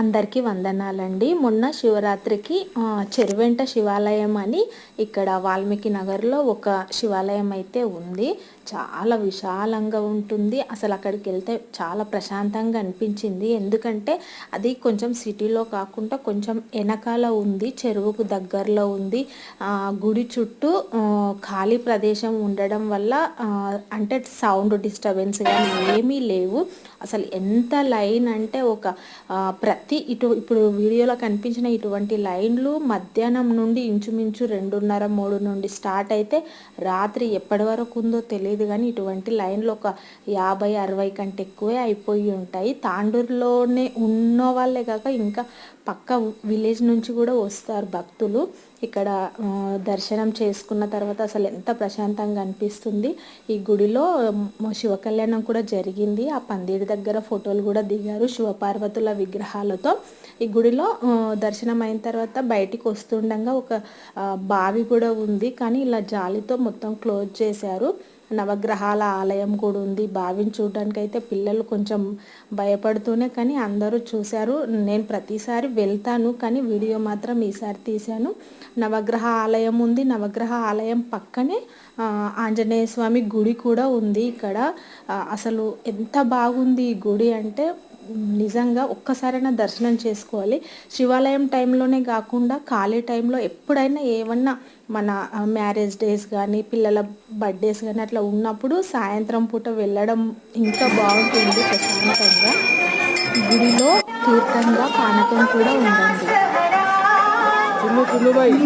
అందరికీ వందనాలండి. మొన్న శివరాత్రికి చెరువెంట శివాలయం అని ఇక్కడ వాల్మీకి నగర్లో ఒక శివాలయం అయితే ఉంది. చాలా విశాలంగా ఉంటుంది. అసలు అక్కడికి వెళ్తే చాలా ప్రశాంతంగా అనిపించింది. ఎందుకంటే అది కొంచెం సిటీలో కాకుండా కొంచెం వెనకాల ఉంది చెరువుకు దగ్గరలో ఉంది. గుడి చుట్టూ ఖాళీ ప్రదేశం ఉండడం వల్ల అంటే సౌండ్ డిస్టర్బెన్స్ కానీ ఏమీ లేవు. అసలు ఎంత లైన్ అంటే ఒక ప్ర ప్రతి ఇటు ఇప్పుడు వీడియోలో కనిపించిన ఇటువంటి లైన్లు మధ్యాహ్నం నుండి ఇంచుమించు రెండున్నర మూడు నుండి స్టార్ట్ అయితే రాత్రి ఎప్పటి వరకు ఉందో తెలియదు కానీ ఇటువంటి లైన్లు ఒక యాభై అరవై కంటే ఎక్కువే అయిపోయి ఉంటాయి. తాండూరులోనే ఉన్న వాళ్ళే కాక ఇంకా పక్క విలేజ్ నుంచి కూడా వస్తారు భక్తులు. ఇక్కడ దర్శనం చేసుకున్న తర్వాత అసలు ఎంత ప్రశాంతంగా అనిపిస్తుంది. ఈ గుడిలో శివకళ్యాణం శివ కళ్యాణం కూడా జరిగింది. ఆ పందిరి దగ్గర ఫోటోలు కూడా దిగారు. శివపార్వతుల విగ్రహాలు విగ్రహాలతో ఈ గుడిలో దర్శనం అయిన తర్వాత బయటికి వస్తుండగా ఒక బావి కూడా ఉంది. కానీ ఇలా జాలితో మొత్తం క్లోజ్ చేశారు. నవగ్రహాల ఆలయం కూడా ఉంది. బావిని చూడడానికి అయితే పిల్లలు కొంచెం భయపడుతూనే కానీ అందరూ చూశారు. నేను ప్రతిసారి వెళ్తాను కానీ వీడియో మాత్రం ఈసారి తీశాను. నవగ్రహ ఆలయం ఉంది. నవగ్రహ ఆలయం పక్కనే ఆంజనేయ స్వామి గుడి కూడా ఉంది ఇక్కడ. అసలు ఎంత బాగుంది ఈ గుడి అంటే నిజంగా ఒక్కసారైనా దర్శనం చేసుకోవాలి. శివాలయం టైంలోనే కాకుండా ఖాళీ టైంలో ఎప్పుడైనా ఏమన్నా మన మ్యారేజ్ డేస్ కానీ పిల్లల బర్త్డేస్ కానీ అట్లా ఉన్నప్పుడు సాయంత్రం పూట వెళ్ళడం ఇంకా బాగుంటుంది ప్రశాంతంగా. గుడిలో తీర్థంగా పానకం కూడా ఉండండి